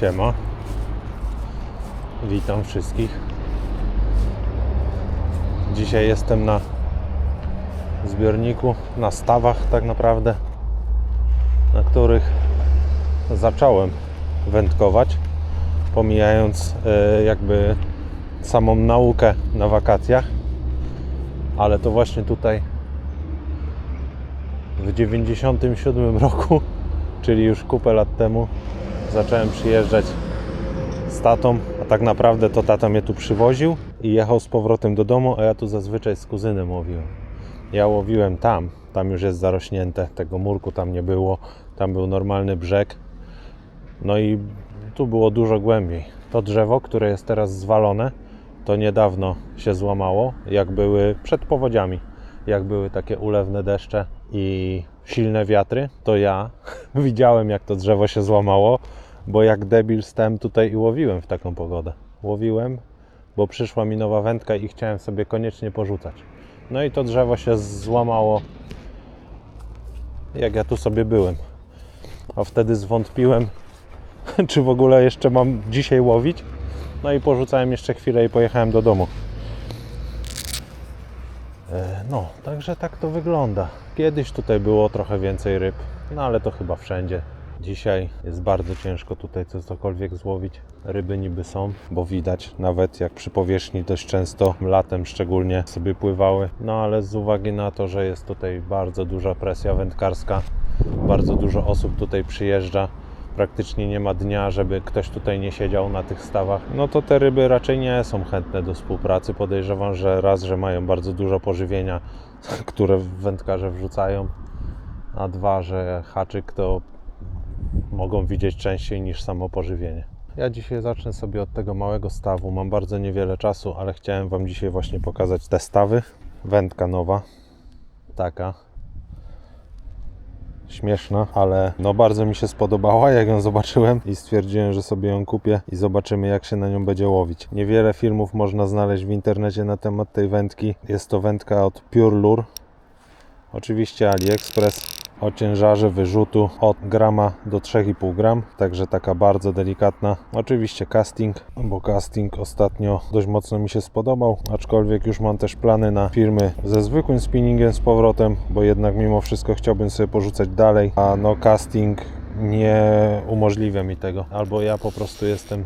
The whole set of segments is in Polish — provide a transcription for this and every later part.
Siema. Witam wszystkich. Dzisiaj jestem na zbiorniku, na stawach tak naprawdę, na których zacząłem wędkować, pomijając e, jakby samą naukę na wakacjach, ale to właśnie tutaj w 97 roku, czyli już kupę lat temu, zacząłem przyjeżdżać z tatą, a tak naprawdę to tata mnie tu przywoził i jechał z powrotem do domu, a ja tu zazwyczaj z kuzynem łowiłem. Ja łowiłem tam, tam już jest zarośnięte, tego murku tam nie było, tam był normalny brzeg. No i tu było dużo głębiej. To drzewo, które jest teraz zwalone, to niedawno się złamało, jak były przed powodziami, jak były takie ulewne deszcze i silne wiatry, to ja widziałem jak to drzewo się złamało, bo jak debil stałem tutaj i łowiłem w taką pogodę. Łowiłem, bo przyszła mi nowa wędka i chciałem sobie koniecznie porzucać. No i to drzewo się złamało, jak ja tu sobie byłem. A wtedy zwątpiłem, czy w ogóle jeszcze mam dzisiaj łowić. No i porzucałem jeszcze chwilę i pojechałem do domu. E, No, także tak to wygląda. Kiedyś tutaj było trochę więcej ryb, no ale to chyba wszędzie. Dzisiaj jest bardzo ciężko tutaj cokolwiek złowić. Ryby niby są, bo widać nawet jak przy powierzchni dość często latem szczególnie sobie pływały. No ale z uwagi na to, że jest tutaj bardzo duża presja wędkarska, bardzo dużo osób tutaj przyjeżdża, praktycznie nie ma dnia, żeby ktoś tutaj nie siedział na tych stawach, no to te ryby raczej nie są chętne do współpracy. Podejrzewam, że raz, że mają bardzo dużo pożywienia, które wędkarze wrzucają, a dwa, że haczyk to mogą widzieć częściej niż samo pożywienie. Ja dzisiaj zacznę sobie od tego małego stawu. Mam bardzo niewiele czasu, ale chciałem Wam dzisiaj właśnie pokazać te stawy. Wędka nowa, taka, śmieszna, ale no bardzo mi się spodobała, jak ją zobaczyłem i stwierdziłem, że sobie ją kupię i zobaczymy jak się na nią będzie łowić. Niewiele filmów można znaleźć w internecie na temat tej wędki. Jest to wędka od Pure Lure. Oczywiście AliExpress o ciężarze wyrzutu od grama do 3,5 gram, także taka bardzo delikatna. Oczywiście casting, bo casting ostatnio dość mocno mi się spodobał, aczkolwiek już mam też plany na firmy ze zwykłym spinningiem z powrotem, bo jednak mimo wszystko chciałbym sobie porzucać dalej, a no casting nie umożliwia mi tego, albo ja po prostu jestem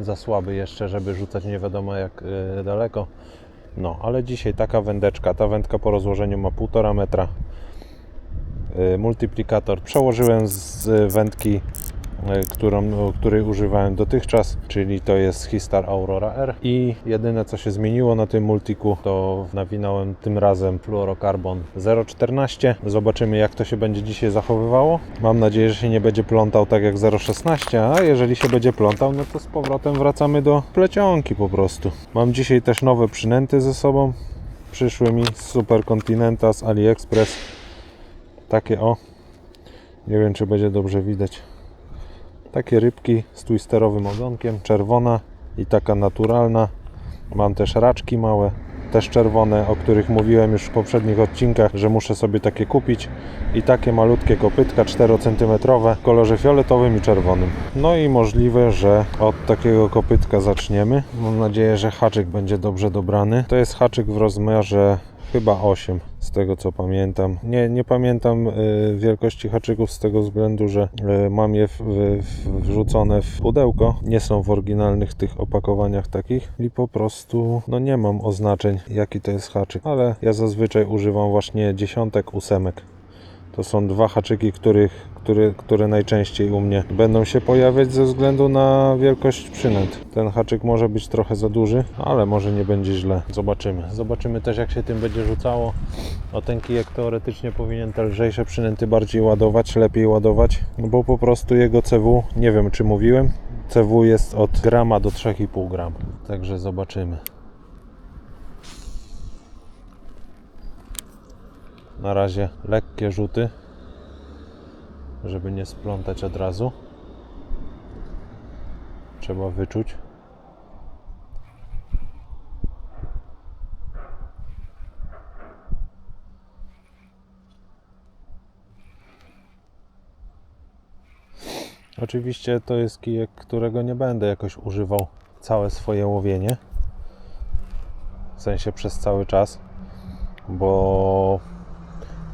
za słaby jeszcze, żeby rzucać nie wiadomo jak yy, daleko. No, ale dzisiaj taka wędeczka, ta wędka po rozłożeniu ma 1,5 metra, y, multiplikator. Przełożyłem z wędki, y, którą, której używałem dotychczas, czyli to jest Histar Aurora R. I jedyne co się zmieniło na tym multiku to nawinąłem tym razem fluorokarbon 0,14 zobaczymy jak to się będzie dzisiaj zachowywało. Mam nadzieję, że się nie będzie plątał tak jak 0,16 a jeżeli się będzie plątał no to z powrotem wracamy do plecionki po prostu. Mam dzisiaj też nowe przynęty ze sobą. Przyszły mi z Superkontinenta z AliExpress takie o nie wiem czy będzie dobrze widać takie rybki z twisterowym ogonkiem czerwona i taka naturalna mam też raczki małe też czerwone, o których mówiłem już w poprzednich odcinkach, że muszę sobie takie kupić i takie malutkie kopytka 4 cm w kolorze fioletowym i czerwonym. No i możliwe, że od takiego kopytka zaczniemy. Mam nadzieję, że haczyk będzie dobrze dobrany. To jest haczyk w rozmiarze chyba 8 z tego co pamiętam. Nie, nie pamiętam y, wielkości haczyków z tego względu, że y, mam je w, w, wrzucone w pudełko. Nie są w oryginalnych tych opakowaniach takich i po prostu no nie mam oznaczeń jaki to jest haczyk, ale ja zazwyczaj używam właśnie dziesiątek, ósemek. To są dwa haczyki, których, które, które najczęściej u mnie będą się pojawiać ze względu na wielkość przynęt. Ten haczyk może być trochę za duży, ale może nie będzie źle. Zobaczymy. Zobaczymy też jak się tym będzie rzucało. O ten kijek teoretycznie powinien te lżejsze przynęty bardziej ładować, lepiej ładować, no bo po prostu jego CW, nie wiem czy mówiłem, CW jest od grama do 3,5 gram. Także zobaczymy. Na razie lekkie rzuty, żeby nie splątać od razu. Trzeba wyczuć. Oczywiście to jest kijek, którego nie będę jakoś używał całe swoje łowienie. W sensie przez cały czas, bo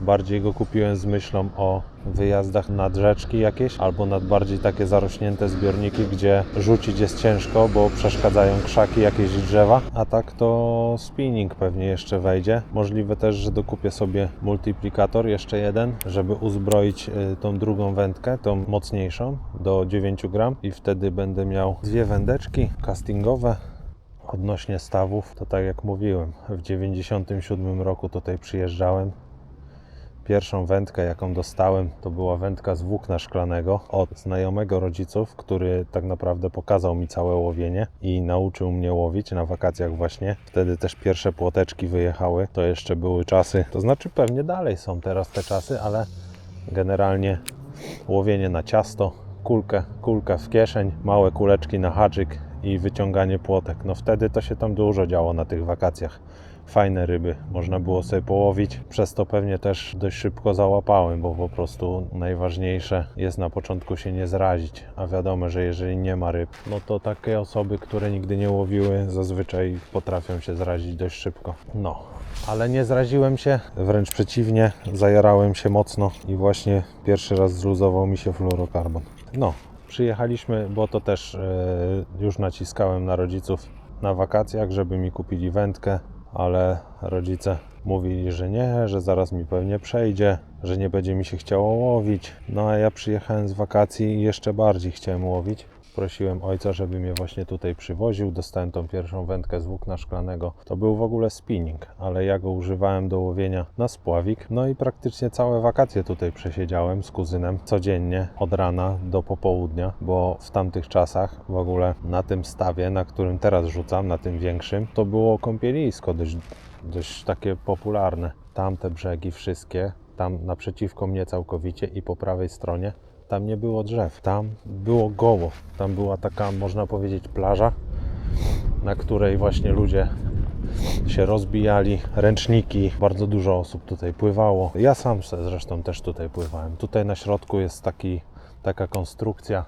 bardziej go kupiłem z myślą o wyjazdach nad rzeczki jakieś, albo nad bardziej takie zarośnięte zbiorniki, gdzie rzucić jest ciężko, bo przeszkadzają krzaki, jakieś drzewa. A tak to spinning pewnie jeszcze wejdzie. Możliwe też, że dokupię sobie multiplikator, jeszcze jeden, żeby uzbroić y, tą drugą wędkę, tą mocniejszą, do 9 gram i wtedy będę miał dwie wędeczki castingowe. Odnośnie stawów, to tak jak mówiłem, w 97 roku tutaj przyjeżdżałem, Pierwszą wędkę, jaką dostałem, to była wędka z włókna szklanego od znajomego rodziców, który tak naprawdę pokazał mi całe łowienie i nauczył mnie łowić na wakacjach właśnie. Wtedy też pierwsze płoteczki wyjechały. To jeszcze były czasy, to znaczy pewnie dalej są teraz te czasy, ale generalnie łowienie na ciasto, kulkę, kulkę w kieszeń, małe kuleczki na haczyk i wyciąganie płotek. No wtedy to się tam dużo działo na tych wakacjach fajne ryby można było sobie połowić. Przez to pewnie też dość szybko załapałem, bo po prostu najważniejsze jest na początku się nie zrazić. A wiadomo, że jeżeli nie ma ryb, no to takie osoby, które nigdy nie łowiły, zazwyczaj potrafią się zrazić dość szybko. No. Ale nie zraziłem się, wręcz przeciwnie, zajarałem się mocno i właśnie pierwszy raz zluzował mi się fluorokarbon. No, przyjechaliśmy, bo to też e, już naciskałem na rodziców na wakacjach, żeby mi kupili wędkę, ale rodzice mówili, że nie, że zaraz mi pewnie przejdzie, że nie będzie mi się chciało łowić. No a ja przyjechałem z wakacji i jeszcze bardziej chciałem łowić. Prosiłem ojca, żeby mnie właśnie tutaj przywoził. Dostałem tą pierwszą wędkę z włókna szklanego. To był w ogóle spinning, ale ja go używałem do łowienia na spławik. No i praktycznie całe wakacje tutaj przesiedziałem z kuzynem codziennie od rana do popołudnia, bo w tamtych czasach w ogóle na tym stawie, na którym teraz rzucam, na tym większym, to było kąpielisko dość, dość takie popularne. Tamte brzegi wszystkie, tam naprzeciwko mnie całkowicie i po prawej stronie tam nie było drzew, tam było goło. Tam była taka, można powiedzieć, plaża, na której właśnie ludzie się rozbijali, ręczniki, bardzo dużo osób tutaj pływało. Ja sam zresztą też tutaj pływałem. Tutaj na środku jest taki, taka konstrukcja,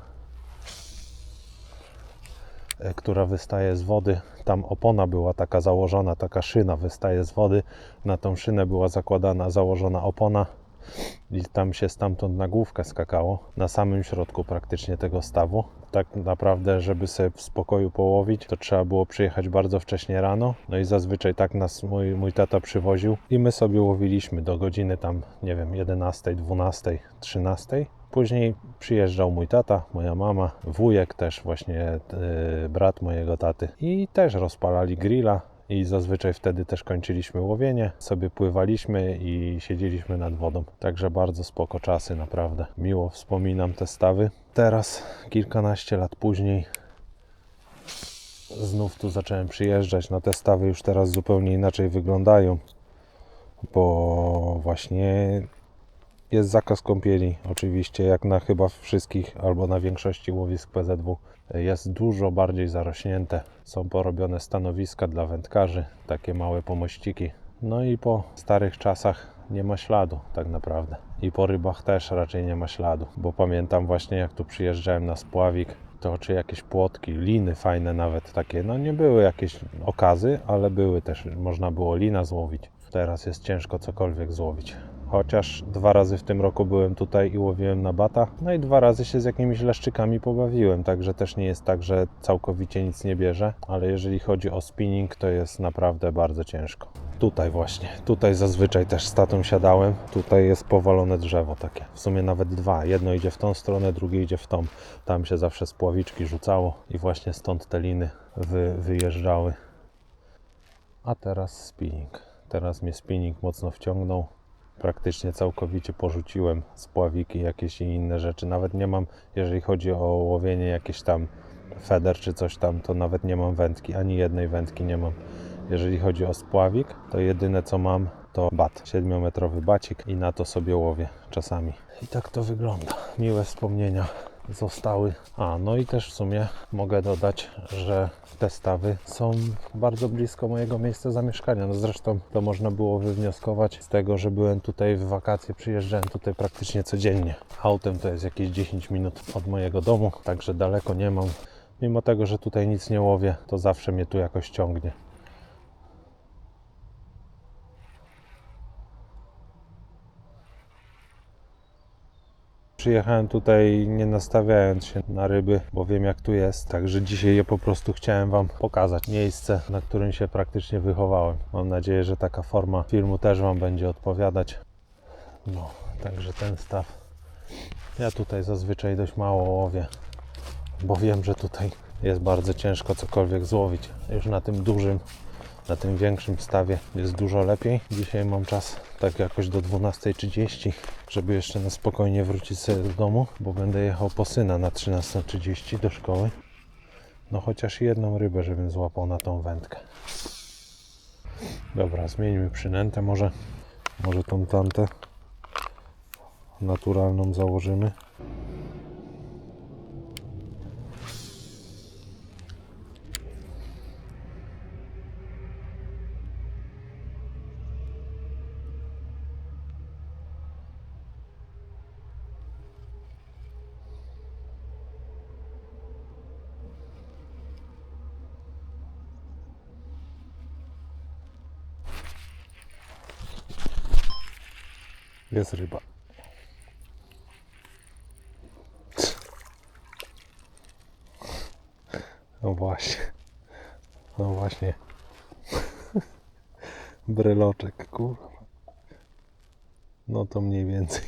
e, która wystaje z wody. Tam opona była taka założona, taka szyna wystaje z wody. Na tą szynę była zakładana, założona opona i tam się stamtąd na główkę skakało, na samym środku praktycznie tego stawu. Tak naprawdę, żeby sobie w spokoju połowić, to trzeba było przyjechać bardzo wcześnie rano. No i zazwyczaj tak nas mój, mój tata przywoził i my sobie łowiliśmy do godziny tam, nie wiem, 11, 12, 13. Później przyjeżdżał mój tata, moja mama, wujek też, właśnie yy, brat mojego taty i też rozpalali grilla, i zazwyczaj wtedy też kończyliśmy łowienie, sobie pływaliśmy i siedzieliśmy nad wodą. Także bardzo spoko czasy, naprawdę. Miło wspominam te stawy. Teraz, kilkanaście lat później, znów tu zacząłem przyjeżdżać. No te stawy już teraz zupełnie inaczej wyglądają, bo właśnie jest zakaz kąpieli, oczywiście, jak na chyba wszystkich albo na większości łowisk PZW. Jest dużo bardziej zarośnięte. Są porobione stanowiska dla wędkarzy, takie małe pomościki. No i po starych czasach nie ma śladu, tak naprawdę. I po rybach też raczej nie ma śladu, bo pamiętam właśnie jak tu przyjeżdżałem na spławik, to czy jakieś płotki, liny fajne nawet takie, no nie były jakieś okazy, ale były też, można było lina złowić. Teraz jest ciężko cokolwiek złowić. Chociaż dwa razy w tym roku byłem tutaj i łowiłem na bata, no i dwa razy się z jakimiś leszczykami pobawiłem, także też nie jest tak, że całkowicie nic nie bierze, ale jeżeli chodzi o spinning, to jest naprawdę bardzo ciężko. Tutaj właśnie, tutaj zazwyczaj też z tatą siadałem, tutaj jest powalone drzewo takie, w sumie nawet dwa, jedno idzie w tą stronę, drugie idzie w tą, tam się zawsze spławiczki rzucało i właśnie stąd te liny wy, wyjeżdżały. A teraz spinning. Teraz mnie spinning mocno wciągnął. Praktycznie całkowicie porzuciłem spławiki, jakieś inne rzeczy. Nawet nie mam, jeżeli chodzi o łowienie jakieś tam feder czy coś tam, to nawet nie mam wędki, ani jednej wędki nie mam. Jeżeli chodzi o spławik, to jedyne co mam to bat, 7-metrowy bacik i na to sobie łowię czasami. I tak to wygląda. Miłe wspomnienia zostały. A, no i też w sumie mogę dodać, że te stawy są bardzo blisko mojego miejsca zamieszkania. No zresztą to można było wywnioskować z tego, że byłem tutaj w wakacje, przyjeżdżałem tutaj praktycznie codziennie. Autem to jest jakieś 10 minut od mojego domu, także daleko nie mam. Mimo tego, że tutaj nic nie łowię, to zawsze mnie tu jakoś ciągnie. Przyjechałem tutaj nie nastawiając się na ryby, bo wiem jak tu jest. Także dzisiaj je po prostu chciałem Wam pokazać. Miejsce, na którym się praktycznie wychowałem. Mam nadzieję, że taka forma filmu też Wam będzie odpowiadać. No, także ten staw. Ja tutaj zazwyczaj dość mało łowię, bo wiem, że tutaj jest bardzo ciężko cokolwiek złowić. Już na tym dużym, na tym większym stawie jest dużo lepiej. Dzisiaj mam czas tak jakoś do 12.30, żeby jeszcze na spokojnie wrócić sobie do domu, bo będę jechał po syna na 13.30 do szkoły. No chociaż jedną rybę, żebym złapał na tą wędkę. Dobra, zmieńmy przynętę może. Może tą tantę naturalną założymy. Jest ryba. No właśnie. No właśnie. Bryloczek, kurwa. No to mniej więcej.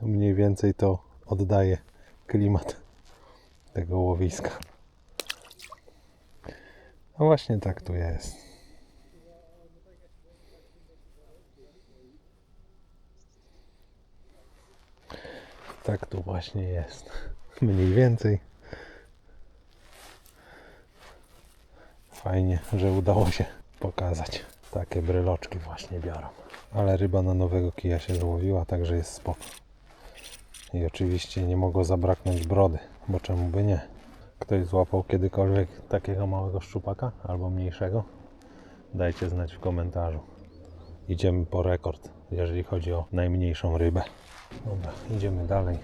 Mniej więcej to oddaje klimat tego łowiska. No właśnie tak tu jest. Tak tu właśnie jest. Mniej więcej. Fajnie, że udało się pokazać. Takie bryloczki właśnie biorą. Ale ryba na nowego kija się złowiła, także jest spoko. I oczywiście nie mogło zabraknąć brody, bo czemu by nie? Ktoś złapał kiedykolwiek takiego małego szczupaka albo mniejszego? Dajcie znać w komentarzu. Idziemy po rekord, jeżeli chodzi o najmniejszą rybę. Dobra, idziemy dalej.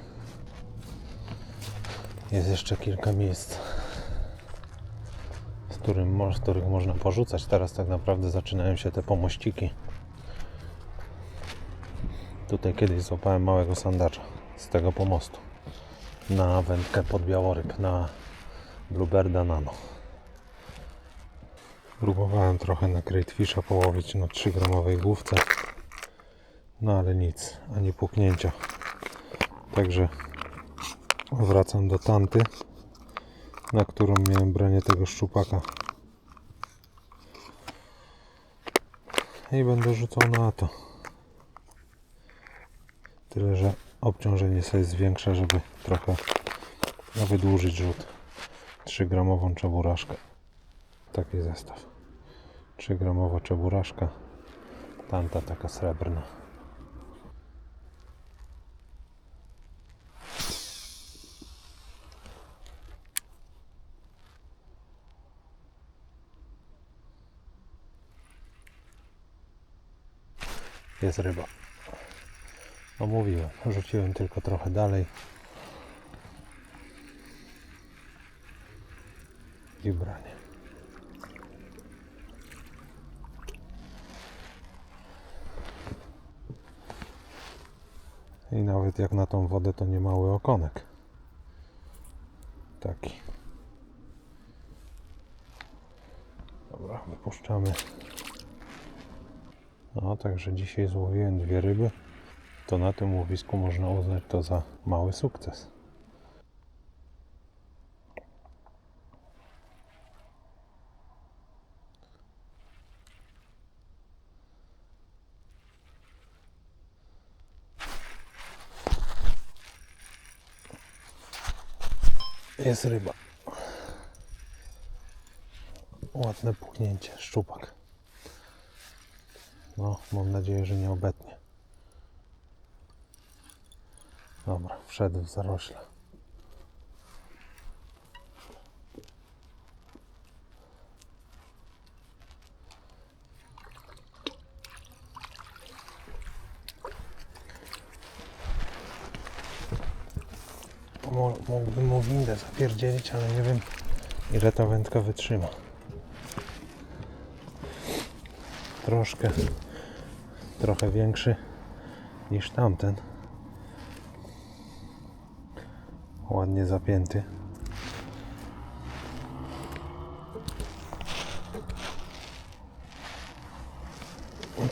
Jest jeszcze kilka miejsc, z, którym, z których można porzucać. Teraz tak naprawdę zaczynają się te pomościki. Tutaj kiedyś złapałem małego sandacza z tego pomostu na wędkę pod białoryb, na Bluebirda Nano. Próbowałem trochę na Greatfisha połowić na 3 gramowej główce. No ale nic, ani puknięcia. Także wracam do tanty, na którą miałem branie tego szczupaka. I będę rzucał na to. Tyle, że obciążenie sobie zwiększę, żeby trochę wydłużyć rzut. 3 gramową czeburaszkę. Taki zestaw. 3 gramowa czeburaszka. Tanta taka srebrna. Jest ryba. No mówiłem, rzuciłem tylko trochę dalej. I branie. I nawet jak na tą wodę to nie mały okonek. Taki. Dobra, wypuszczamy. Także dzisiaj złowiłem dwie ryby. To na tym łowisku można uznać to za mały sukces. Jest ryba. Ładne puchnięcie, szczupak. No, mam nadzieję, że nie obetnie. Dobra, wszedł w zarośle. Mógłbym mu windę zapierdzielić, ale nie wiem ile ta wędka wytrzyma. Troszkę trochę większy niż tamten. Ładnie zapięty.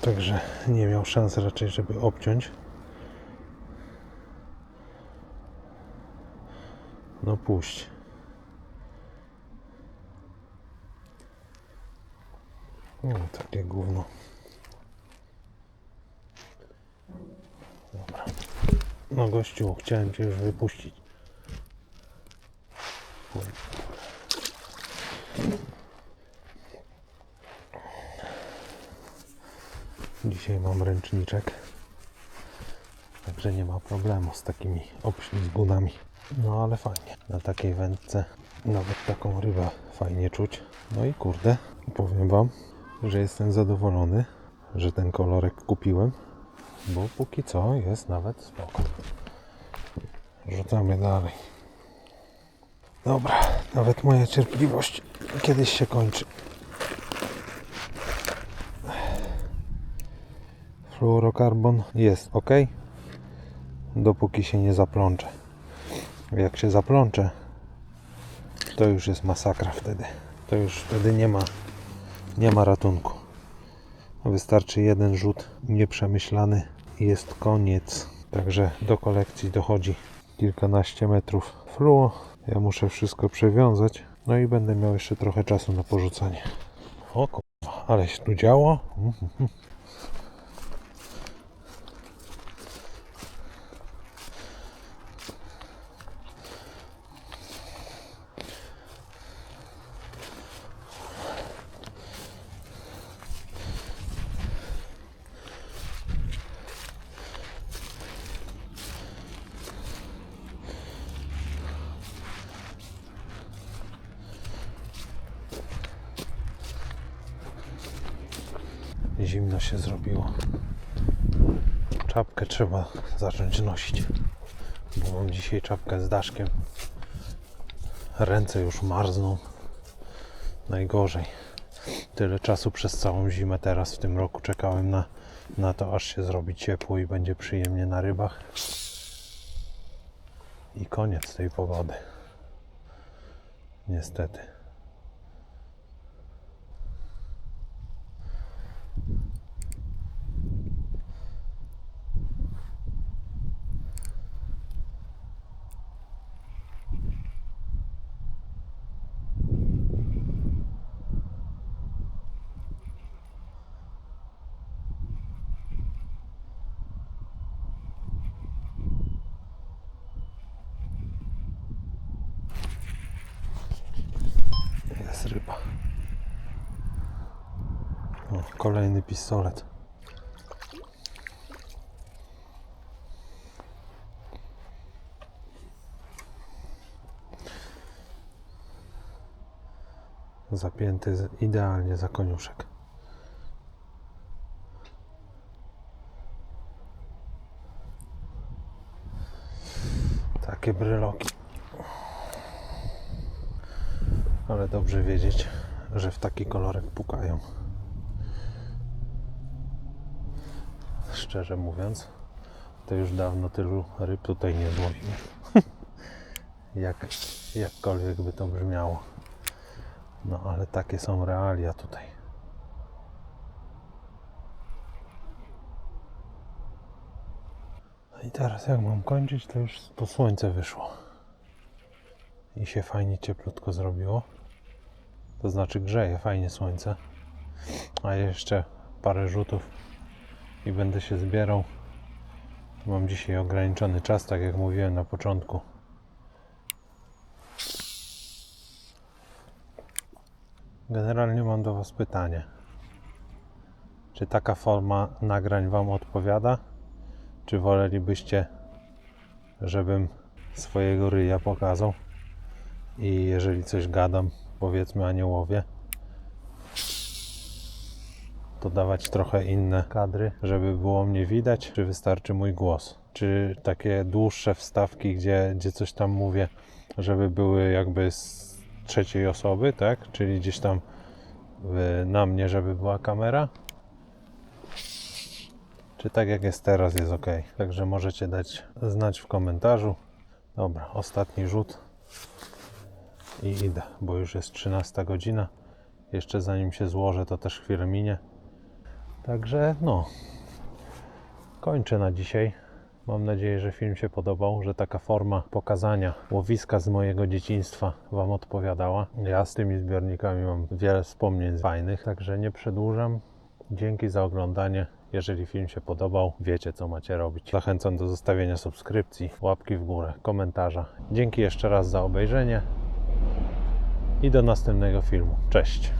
Także nie miał szans raczej, żeby obciąć. No puść. No takie gówno. No gościu, chciałem cię już wypuścić. Dzisiaj mam ręczniczek. Także nie ma problemu z takimi obślizgunami. No ale fajnie. Na takiej wędce nawet taką rybę fajnie czuć. No i kurde, powiem Wam, że jestem zadowolony, że ten kolorek kupiłem, bo póki co jest nawet spoko. Rzucamy dalej. Dobra, nawet moja cierpliwość kiedyś się kończy. Fluorokarbon jest ok, dopóki się nie zaplącze. Jak się zaplącze, to już jest masakra wtedy. To już wtedy nie ma, nie ma ratunku. Wystarczy jeden rzut nieprzemyślany jest koniec. Także do kolekcji dochodzi kilkanaście metrów fluo. Ja muszę wszystko przewiązać. No i będę miał jeszcze trochę czasu na porzucanie. O ale się tu działo. Mhm. Zimno się zrobiło. Czapkę trzeba zacząć nosić. Bo mam dzisiaj czapkę z daszkiem. Ręce już marzną. Najgorzej. Tyle czasu przez całą zimę teraz w tym roku czekałem na, na to, aż się zrobi ciepło i będzie przyjemnie na rybach. I koniec tej pogody. Niestety. Jest ryba. O, kolejny pistolet. Zapięty idealnie za koniuszek. Takie bryloki. Ale dobrze wiedzieć, że w taki kolorek pukają. Szczerze mówiąc, to już dawno tylu ryb tutaj nie złowiłem. Jak, jakkolwiek by to brzmiało. No ale takie są realia tutaj. No i teraz jak mam kończyć, to już to słońce wyszło. I się fajnie cieplutko zrobiło. To znaczy grzeje fajnie słońce. A jeszcze parę rzutów i będę się zbierał. Mam dzisiaj ograniczony czas, tak jak mówiłem na początku. Generalnie mam do Was pytanie. Czy taka forma nagrań Wam odpowiada? Czy wolelibyście, żebym swojego ryja pokazał? I jeżeli coś gadam, powiedzmy aniołowie, dodawać trochę inne kadry, żeby było mnie widać, czy wystarczy mój głos. Czy takie dłuższe wstawki, gdzie, gdzie coś tam mówię, żeby były jakby z trzeciej osoby, tak? Czyli gdzieś tam y, na mnie, żeby była kamera. Czy tak jak jest teraz jest ok. Także możecie dać znać w komentarzu. Dobra, ostatni rzut i idę, bo już jest 13 godzina. Jeszcze zanim się złożę, to też chwilę minie. Także no, kończę na dzisiaj. Mam nadzieję, że film się podobał, że taka forma pokazania łowiska z mojego dzieciństwa Wam odpowiadała. Ja z tymi zbiornikami mam wiele wspomnień fajnych, także nie przedłużam. Dzięki za oglądanie. Jeżeli film się podobał, wiecie co macie robić. Zachęcam do zostawienia subskrypcji, łapki w górę, komentarza. Dzięki jeszcze raz za obejrzenie i do następnego filmu. Cześć!